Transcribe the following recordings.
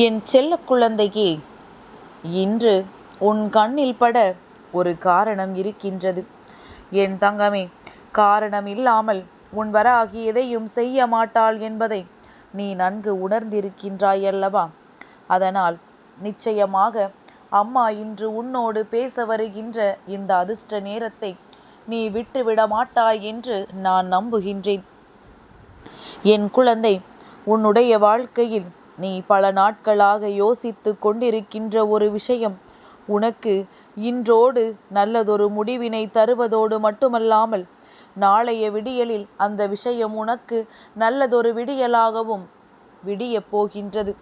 என் செல்ல குழந்தையே இன்று உன் கண்ணில் பட ஒரு காரணம் இருக்கின்றது. என் தங்கமே காரணம் இல்லாமல் உன் வராகி எதையும் செய்ய மாட்டாள் என்பதை நீ நன்கு உணர்ந்திருக்கின்றாய் அல்லவா? அதனால் நிச்சயமாக அம்மா இன்று உன்னோடு பேச வருகின்ற இந்த அதிர்ஷ்ட நேரத்தை நீ விட்டுவிட மாட்டாய் என்று நான் நம்புகின்றேன். என் குழந்தை உன்னுடைய வாழ்க்கையில் நீ பல நாட்களாக யோசித்து கொண்டிருக்கின்ற ஒரு விஷயம். உனக்கு இன்றோடு நல்லதொரு முடிவினை தருவதோடு மட்டுமல்லாமல் நாளைய விடியலில் அந்த விஷயம் உனக்கு நல்லதொரு விடியலாகவும் விடியப் போகின்றது.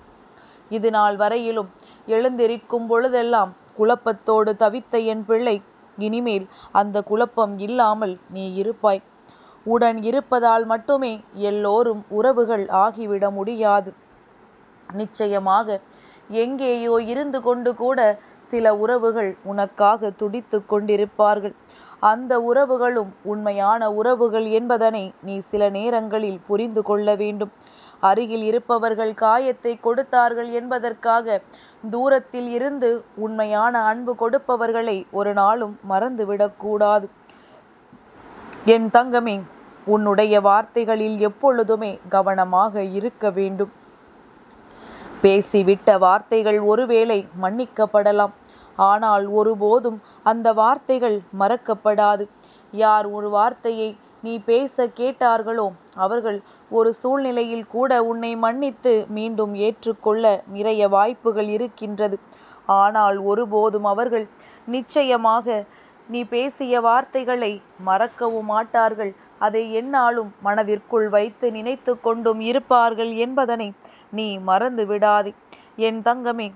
இது நாள் வரையிலும் எழுந்திருக்கும் பொழுதெல்லாம் குழப்பத்தோடு தவித்த என் பிள்ளை இனிமேல் அந்த குழப்பம் இல்லாமல் நீ இருப்பாய். உடன் இருப்பதால் மட்டுமே எல்லோரும் உறவுகள் ஆகிவிட முடியாது. நிச்சயமாக எங்கேயோ இருந்து கொண்டு கூட சில உறவுகள் உனக்காக துடித்து கொண்டிருப்பார்கள். அந்த உறவுகளும் உண்மையான உறவுகள் என்பதனை நீ சில நேரங்களில் புரிந்து கொள்ள வேண்டும். அருகில் இருப்பவர்கள் காயத்தை கொடுத்தார்கள் என்பதற்காக தூரத்தில் இருந்து உண்மையான அன்பு கொடுப்பவர்களை ஒரு நாளும் மறந்துவிடக்கூடாது என் தங்கமே உன்னுடைய வார்த்தைகளில் எப்பொழுதுமே கவனமாக இருக்க வேண்டும். பேசிவிட்ட வார்த்தைகள் ஒருவேளை மன்னிக்கப்படலாம். ஆனால் ஒருபோதும் அந்த வார்த்தைகள் மறக்கப்படாது. யார் ஒரு வார்த்தையை நீ பேச கேட்டார்களோ அவர்கள் ஒரு சூழ்நிலையில் கூட உன்னை மன்னித்து மீண்டும் ஏற்றுக்கொள்ள நிறைய வாய்ப்புகள் இருக்கின்றது. ஆனால் ஒருபோதும் அவர்கள் நிச்சயமாக நீ பேசிய வார்த்தைகளை மறக்கவும் மாட்டார்கள். அதை என்னாலும் மனதிற்குள் வைத்து நினைத்து கொண்டும் இருப்பார்கள் என்பதனை நீ மறந்து விடாதே. என் தங்கமே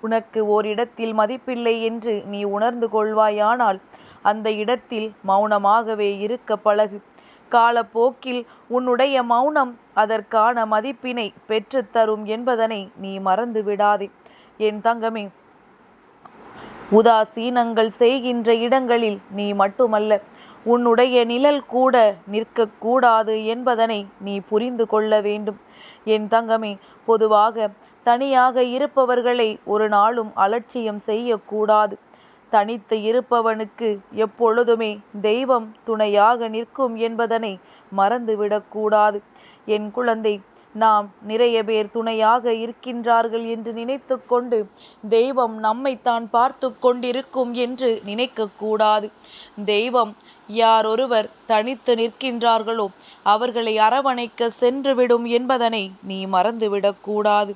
உனக்கு ஓரிடத்தில் மதிப்பில்லை என்று நீ உணர்ந்து கொள்வாயானால் அந்த இடத்தில் மௌனமாகவே இருக்க பழகு. காலப்போக்கில் உன்னுடைய மௌனம் அதற்கான மதிப்பினை பெற்றுத்தரும் என்பதனை நீ மறந்து விடாதே. என் தங்கமே உதாசீனங்கள் செய்கின்ற இடங்களில் நீ மட்டுமல்ல உன்னுடைய நிழல் கூட நிற்கக்கூடாது என்பதனை நீ புரிந்து கொள்ள வேண்டும். என் தங்கமே பொதுவாக தனியாக இருப்பவர்களை ஒரு நாளும் அலட்சியம் செய்யக்கூடாது. தனித்து இருப்பவனுக்கு எப்பொழுதுமே தெய்வம் துணையாக நிற்கும் என்பதனை மறந்துவிடக்கூடாது. என் குழந்தை நாம் நிறைய பேர் துணையாக இருக்கின்றார்கள் என்று நினைத்து கொண்டு தெய்வம் நம்மைத்தான் பார்த்து கொண்டிருக்கும் என்று நினைக்கக்கூடாது. தெய்வம் யாரொருவர் தனித்து நிற்கின்றார்களோ அவர்களை அரவணைக்க சென்றுவிடும் என்பதனை நீ மறந்துவிடக்கூடாது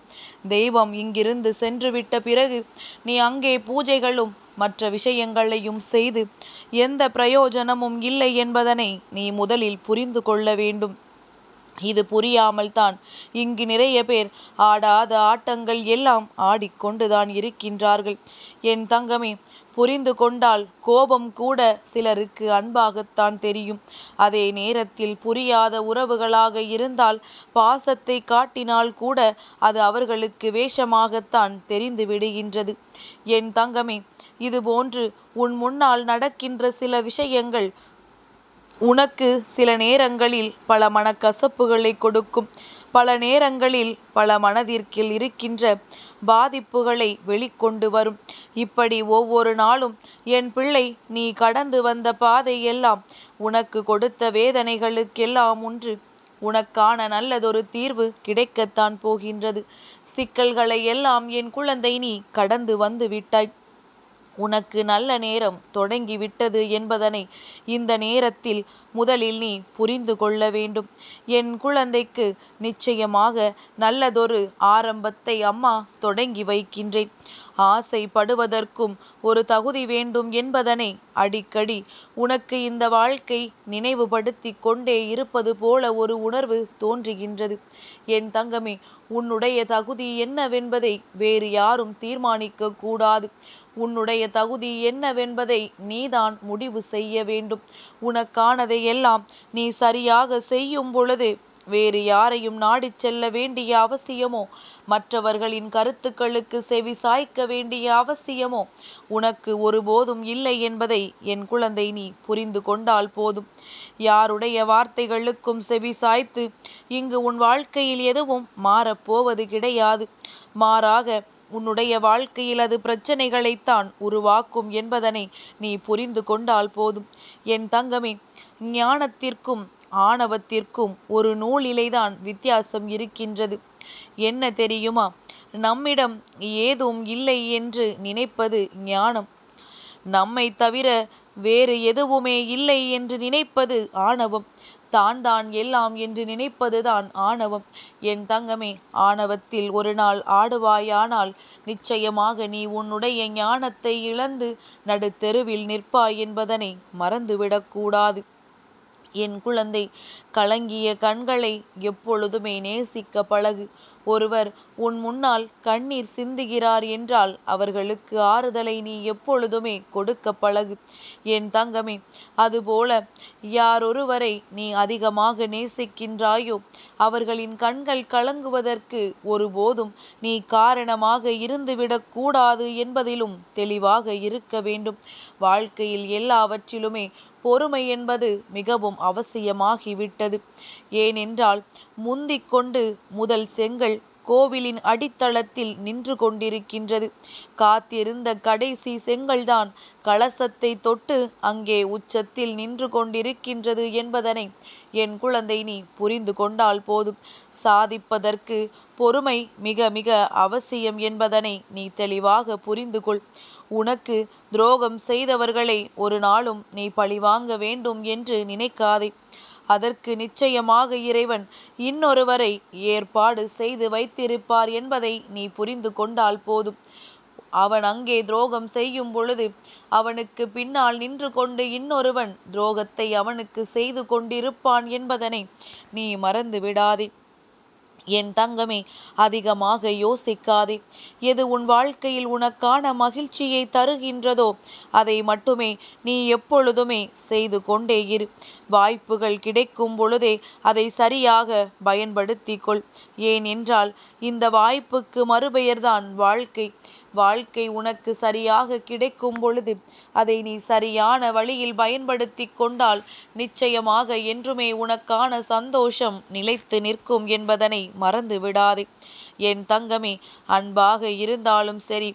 தெய்வம் இங்கிருந்து சென்றுவிட்ட பிறகு நீ அங்கே பூஜைகளும் மற்ற விஷயங்களையும் செய்து எந்த பிரயோஜனமும் இல்லை என்பதனை நீ முதலில் புரிந்து கொள்ள வேண்டும். இது புரியாமல் தான் இங்கு நிறைய பேர் ஆடாத ஆட்டங்கள் எல்லாம் ஆடிக்கொண்டுதான் இருக்கின்றார்கள். என் தங்கமே புரிந்து கொண்டால் கோபம் கூட சிலருக்கு அன்பாகத்தான் தெரியும். அதே நேரத்தில் புரியாத உறவுகளாக இருந்தால் பாசத்தை காட்டினால் கூட அது அவர்களுக்கு வேஷமாகத்தான் தெரிந்து விடுகின்றது. என் தங்கமே இதுபோன்று உன் முன்னால் நடக்கின்ற சில விஷயங்கள் உனக்கு சில நேரங்களில் பல மனக்கசப்புகளை கொடுக்கும். பல நேரங்களில் பல மனதிற்கில் இருக்கின்ற பாதிப்புகளை வெளிக்கொண்டு வரும். இப்படி ஒவ்வொரு நாளும் என் பிள்ளை நீ கடந்து வந்த பாதை எல்லாம் உனக்கு கொடுத்த வேதனைகளுக்கெல்லாம் ஒன்று உனக்கான நல்லதொரு தீர்வு கிடைக்கத்தான் போகின்றது. சிக்கல்களை எல்லாம் என் குழந்தை நீ கடந்து வந்து விட்டாய். உனக்கு நல்ல நேரம் தொடங்கிவிட்டது என்பதனை இந்த நேரத்தில் முதலில் நீ புரிந்து கொள்ள வேண்டும். என் குழந்தைக்கு நிச்சயமாக நல்லதொரு ஆரம்பத்தை அம்மா தொடங்கி வைக்கின்றேன். ஆசைப்படுவதற்கும் ஒரு தகுதி வேண்டும் என்பதனை அடிக்கடி உனக்கு இந்த வாழ்க்கை நினைவுபடுத்தி கொண்டே இருப்பது போல ஒரு உணர்வு தோன்றுகின்றது. என் தங்கமே உன்னுடைய தகுதி என்னவென்பதை வேறு யாரும் தீர்மானிக்க கூடாது. உன்னுடைய தகுதி என்னவென்பதை நீதான் முடிவு செய்ய வேண்டும். உனக்கானதை எல்லாம் நீ சரியாக செய்யும் பொழுது வேறு யாரையும் நாடிச் செல்ல வேண்டிய அவசியமோ? மற்றவர்களின் கருத்துக்களுக்கு செவி சாய்க்க வேண்டிய அவசியமோ? உனக்கு ஒருபோதும் இல்லை என்பதை என் குழந்தை நீ புரிந்து கொண்டால் போதும். யாருடைய வார்த்தைகளுக்கும் செவி சாய்த்து இங்கு உன் வாழ்க்கையில் எதுவும் மாறப்போவது கிடையாது. மாறாக உன்னுடைய வாழ்க்கையில் அது பிரச்சனைகளைத்தான் உருவாக்கும் என்பதனை நீ புரிந்து கொண்டால் போதும். என் தங்கமே ஞானத்திற்கும் ஆணவத்திற்கும் ஒரு நூலிலைதான் வித்தியாசம் இருக்கின்றது. என்ன தெரியுமா? நம்மிடம் ஏதும் இல்லை என்று நினைப்பது ஞானம். நம்மை தவிர வேறு எதுவுமே இல்லை என்று நினைப்பது ஆணவம். தான் தான் எல்லாம் என்று நினைப்பதுதான் ஆணவம். என் தங்கமே ஆணவத்தில் ஒரு நாள் ஆடுவாயானால் நிச்சயமாக நீ உன்னுடைய ஞானத்தை இழந்து நடுத்தெருவில் நிற்பாய் என்பதனை மறந்துவிடக்கூடாது. என் குழந்தை. கலங்கிய கண்களை எப்பொழுதுமே நேசிக்க பழகு. ஒருவர் உன் முன்னால் கண்ணீர் சிந்துகிறார் என்றால் அவர்களுக்கு ஆறுதலை நீ எப்பொழுதுமே கொடுக்க பழகு. என் தங்கமே அதுபோல யாரொருவரை நீ அதிகமாக நேசிக்கின்றாயோ அவர்களின் கண்கள் கலங்குவதற்கு ஒருபோதும் நீ காரணமாக இருந்துவிடக் கூடாது என்பதிலும் தெளிவாக இருக்க வேண்டும். வாழ்க்கையில் எல்லாவற்றிலுமே பொறுமை என்பது மிகவும் அவசியமாகிவிட்டது. ஏனென்றால் முந்திக் கொண்டு முதல் செங்கல் கோவிலின் அடித்தளத்தில் நின்று கொண்டிருக்கின்றது. காத்திருந்த கடைசி செங்கல்தான் கலசத்தை தொட்டு அங்கே உச்சத்தில் நின்று கொண்டிருக்கின்றது என்பதனை என் குழந்தை நீ புரிந்து கொண்டால் போதும். சாதிப்பதற்கு பொறுமை மிக மிக அவசியம் என்பதனை நீ தெளிவாக புரிந்து கொள். உனக்கு துரோகம் செய்தவர்களை ஒரு நாளும் நீ பழிவாங்க வேண்டும் என்று நினைக்காதே. அதற்கு நிச்சயமாக இறைவன் இன்னொருவரை ஏற்பாடு செய்து வைத்திருப்பார் என்பதை நீ புரிந்து கொண்டால் போதும். அவன் அங்கே துரோகம் செய்யும் பொழுது அவனுக்கு பின்னால் நின்று கொண்டு இன்னொருவன் துரோகத்தை அவனுக்கு செய்து கொண்டிருப்பான் என்பதனை நீ மறந்து விடாதே. என் தங்கமே அதிகமாக யோசிக்காதே. எது உன் வாழ்க்கையில் உனக்கான மகிழ்ச்சியை தருகின்றதோ அதை மட்டுமே நீ எப்பொழுதுமே செய்து கொண்டே இரு. வாய்ப்புகள் கிடைக்கும் பொழுதே அதை சரியாக பயன்படுத்தி கொள். ஏன் என்றால் இந்த வாய்ப்புக்கு மறுபெயர்தான் வாழ்க்கை. வாழ்க்கை உனக்கு சரியாக கிடைக்கும் பொழுது அதை நீ சரியான வழியில் பயன்படுத்தி கொண்டால் நிச்சயமாக என்றுமே உனக்கான சந்தோஷம் நிலைத்து நிற்கும் என்பதனை மறந்து விடாதே என் தங்கமே அன்பாக இருந்தாலும் சரி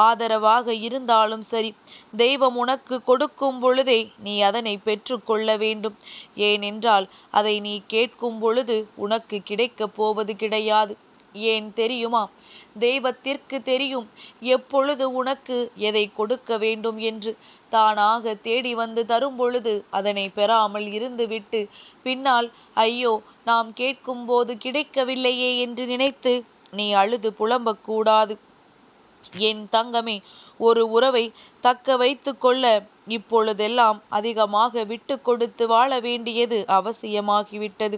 ஆதரவாக இருந்தாலும் சரி தெய்வம் உனக்கு கொடுக்கும் பொழுதே நீ அதனை பெற்றுக்கொள்ள வேண்டும். ஏனென்றால் அதை நீ கேட்கும் பொழுது உனக்கு கிடைக்கப் போவது கிடையாது. ஏன் தெரியுமா? தெய்வத்திற்கு தெரியும். எப்பொழுது உனக்கு எதை கொடுக்க வேண்டும் என்று? தானாக தேடி வந்து தரும்பொழுது அதனை பெறாமல் இருந்துவிட்டு பின்னால் ஐயோ நாம் கேட்கும்போது கிடைக்கவில்லையே என்று நினைத்து நீ அழுது புலம்பக்கூடாது. என் தங்கமே ஒரு உறவை தக்க வைத்து கொள்ள இப்பொழுதெல்லாம் அதிகமாக விட்டு கொடுத்து வாழ வேண்டியது அவசியமாகிவிட்டது.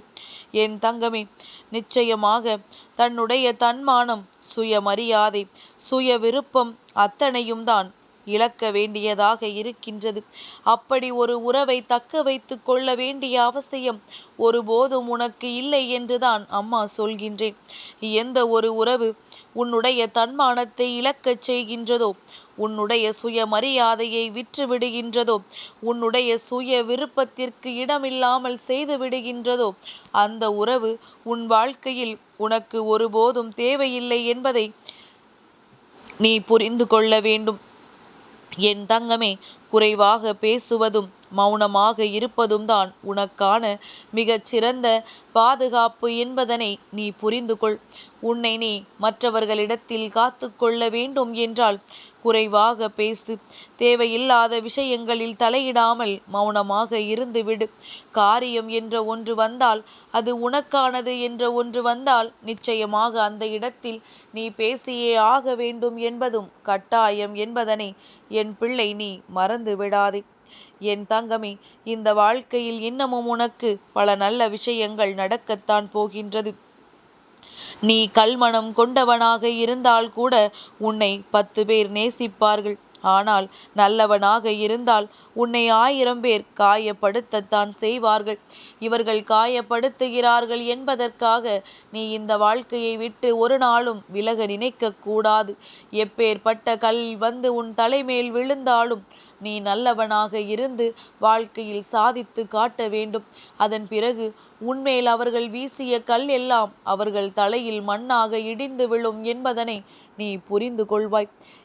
என் தங்கமே நிச்சயமாக தன்னுடைய தன்மானம் சுயமரியாதை சுய விருப்பம் அத்தனையும் தான் இழக்க வேண்டியதாக இருக்கின்றது. அப்படி ஒரு உறவை தக்க வைத்து கொள்ள வேண்டிய அவசியம் ஒருபோதும் உனக்கு இல்லை என்றுதான் அம்மா சொல்கின்றேன். எந்த ஒரு உறவு உன்னுடைய தன்மானத்தை இழக்கச் செய்கின்றதோ உன்னுடைய சுயமரியாதையை விற்று விடுகின்றதோ உன்னுடைய சுய விருப்பத்திற்கு இடமில்லாமல் செய்து விடுகின்றதோ அந்த உறவு உன் வாழ்க்கையில் உனக்கு ஒருபோதும் தேவையில்லை என்பதை நீ புரிந்து கொள்ள வேண்டும். என் தங்கமே குறைவாக பேசுவதும் மௌனமாக இருப்பதும் தான் உனக்கான மிகச் சிறந்த பாதுகாப்பு என்பதனை நீ புரிந்து கொள் உன்னை நீ மற்றவர்களிடத்தில் காத்து கொள்ள வேண்டும் என்றால் குறைவாக பேசு. தேவையில்லாத விஷயங்களில் தலையிடாமல் மௌனமாக இருந்துவிடு. காரியம் என்ற ஒன்று வந்தால் அது உனக்கானது என்ற ஒன்று வந்தால் நிச்சயமாக அந்த இடத்தில் நீ பேசியே ஆக வேண்டும் என்பதும் கட்டாயம் என்பதனை என் பிள்ளை நீ மறந்து விடாதே. என் தங்கமே இந்த வாழ்க்கையில் இன்னமும் உனக்கு பல நல்ல விஷயங்கள் நடக்கத்தான் போகின்றது. நீ கல்மணம் கொண்டவனாக இருந்தால் கூட உன்னை பத்து பேர் நேசிப்பார்கள். ஆனால் நல்லவனாக இருந்தால் உன்னை ஆயிரம் பேர் காயப்படுத்தத்தான் செய்வார்கள். இவர்கள் காயப்படுத்துகிறார்கள் என்பதற்காக நீ இந்த வாழ்க்கையை விட்டு ஒரு நாளும் விலக நினைக்க கூடாது. எப்பேற்பட்ட கல் வந்து உன் தலைமேல் விழுந்தாலும் நீ நல்லவனாக இருந்து வாழ்க்கையில் சாதித்து காட்ட வேண்டும். அதன் பிறகு உன்மேல் அவர்கள் வீசிய கல் எல்லாம் அவர்கள் தலையில் மண்ணாக இடிந்து விழும் என்பதனை நீ புரிந்து கொள்வாய்.